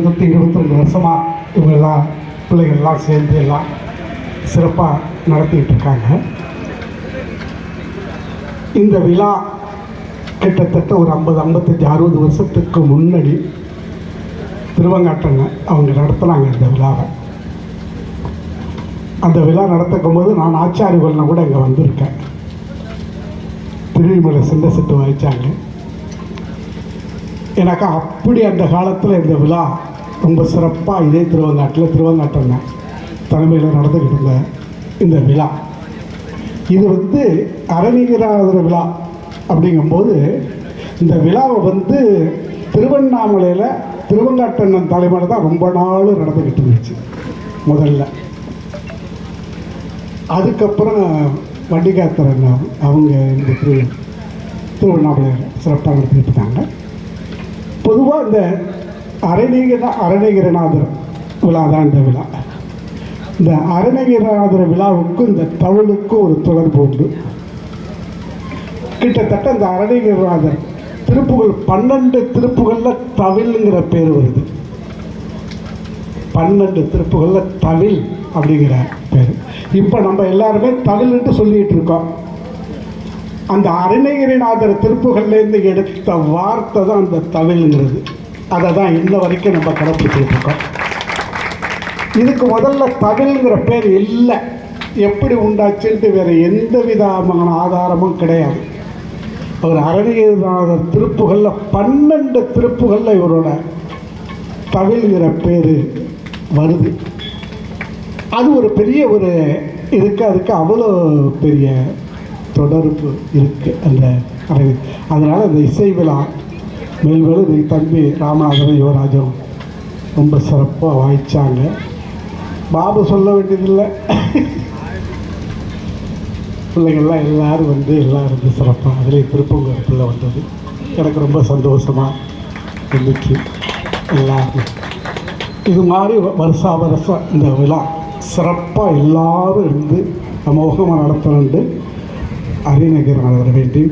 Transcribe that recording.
இருபத்தி இருபத்தஞ்சு வருஷமாக இவங்கெல்லாம் பிள்ளைகள்லாம் சேர்ந்து எல்லாம் சிறப்பாக நடத்திக்கிட்டு இருக்காங்க இந்த விழா கிட்டத்தட்ட ஒரு ஐம்பது ஐம்பத்தஞ்சு அறுபது வருஷத்துக்கு முன்னாடி திருவங்காட்டங்க அவங்க நடத்துனாங்க இந்த விழாவை. அந்த விழா நடத்துக்கும் போது நான் ஆச்சாரியவல்னா கூட இங்கே வந்திருக்கேன். திருவிமலை சின்ன சிட்டு வாய்ச்சாங்க எனக்கு அப்படி அந்த காலத்தில் இந்த விழா ரொம்ப சிறப்பாக இதே திருவங்காட்டில் திருவங்காட்டம் தலைமையில் நடந்துக்கிட்டு இருந்த இந்த விழா. இது வந்து அறநீராதர விழா அப்படிங்கும்போது இந்த விழாவை வந்து திருவண்ணாமலையில் திருவங்காட்டண்ணன் தலைமையில் தான் ரொம்ப நாள் நடந்துக்கிட்டு இருந்துச்சு முதல்ல. அதுக்கப்புறம் வண்டிகாத்தரன் அவங்க இந்த திரு திருவண்ணாமலையில் சிறப்பாக நடத்திட்டு இருந்தாங்க. பொதுவாக இந்த அரணீகர அரணகிரநாதர் விழா தான் இந்த விழா. இந்த அரணகிரநாதர் விழாவுக்கும் இந்த தவளுக்கும் ஒரு தொடர்பு உண்டு. கிட்டத்தட்ட இந்த அரணகிரநாதர் திருப்புகள் பன்னெண்டு திருப்புகளில் தவில்ங்கிற பேர் வருது. பன்னெண்டு திருப்புகளில் தவில் அப்படிங்கிற பேர். இப்போ நம்ம எல்லாருமே தவில்ன்ட்டு சொல்லிகிட்டு இருக்கோம். அந்த அருணகிரிநாதர் திருப்புகள்லேருந்து எடுத்த வார்த்தை தான் அந்த தவிழ்ங்கிறது அதை தான் இன்ன வரைக்கும் நம்ம கடைப்பிடிச்சிட்டு இருக்கோம் இதுக்கு முதல்ல தமிழ்ங்கிற பேர் இல்லை. எப்படி உண்டாச்சுன்ட்டு வேறு எந்த விதமான ஆதாரமும் கிடையாது. அவர் அருணகிரிநாதர் திருப்புகளில் பன்னெண்டு திருப்புகளில் இவரோட தமிழ்ங்கிற பேர் வருது. அது ஒரு பெரிய ஒரு இதுக்கு அதுக்கு அவ்வளோ பெரிய தொடர்பு இருக்குது அந்த அறை அதனால் அந்த இசை விழா மேல்வரும் இந்த தம்பி ராமநாதனும் யுவராஜும் ரொம்ப சிறப்பாக வாய்ச்சாங்க. பாபு சொல்ல வேண்டியதில்லை. பிள்ளைகள்லாம் எல்லோரும் வந்து எல்லாம் இருந்து சிறப்பாக அதிலே திருப்பூர் பிள்ளை வந்தது. எனக்கு ரொம்ப சந்தோஷமாக இருந்துச்சு எல்லாரும். இது மாதிரி வருஷா வருஷம் இந்த விழா சிறப்பாக எல்லாரும் இருந்து அமோகமாக நடத்தணுண்டு അതേ നഗരമാണ് അതിനുവേണ്ടി